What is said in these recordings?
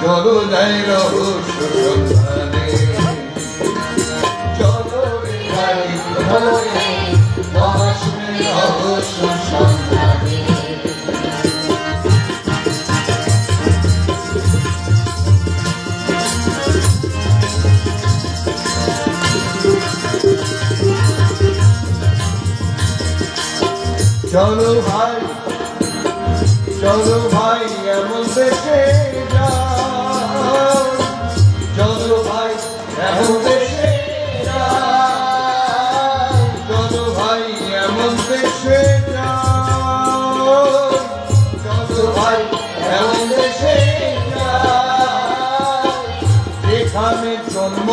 চলো যাই রহু সুরন্ধানে চলো রে যাই ভাই চলো ভাই এমন দেশে যা Come and join the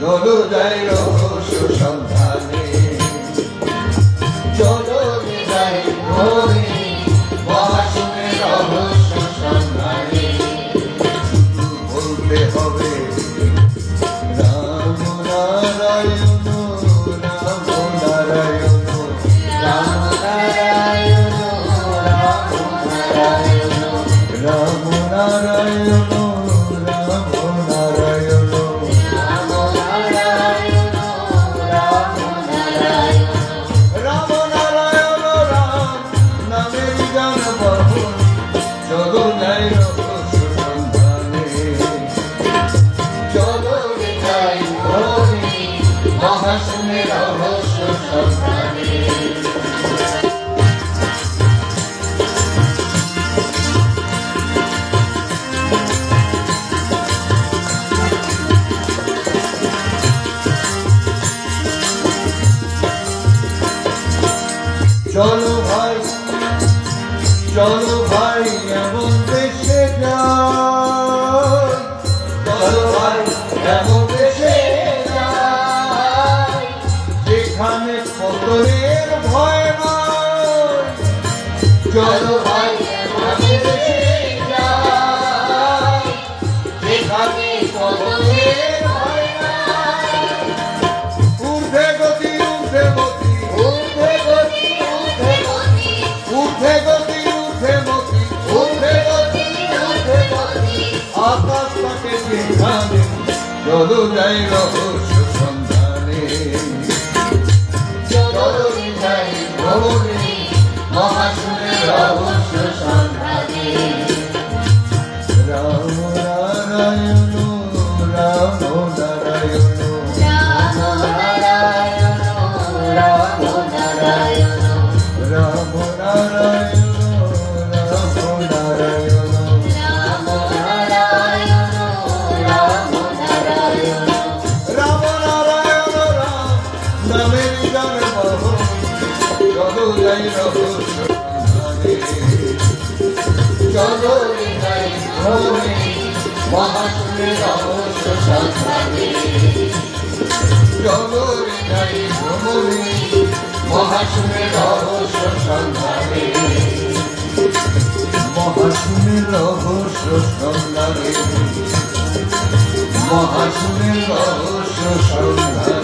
চলো যাই রহস্য সন্ধানে চলো যাই ভোরে মহাশূন্যের রহস্য সন্ধানে। বলতে হবে রাম নারায়ণ চলো ভাই চলো ভাই, এমন দেশে চলো ভাই, এমন দেশে যেখানে পতনের ভয় চলো ভাই, এমন দেশে যেখানে পতনের উঠে গতি উঠে মতি উঠে গতি উঠে মতি আকাশ পাকে দিন চলো যাই রহস্য মহাশুনে রহস্য সন্ধানে মহাশুমের রহস্য সন্ধানে মহাশুমের রহস্য সন্ধানে।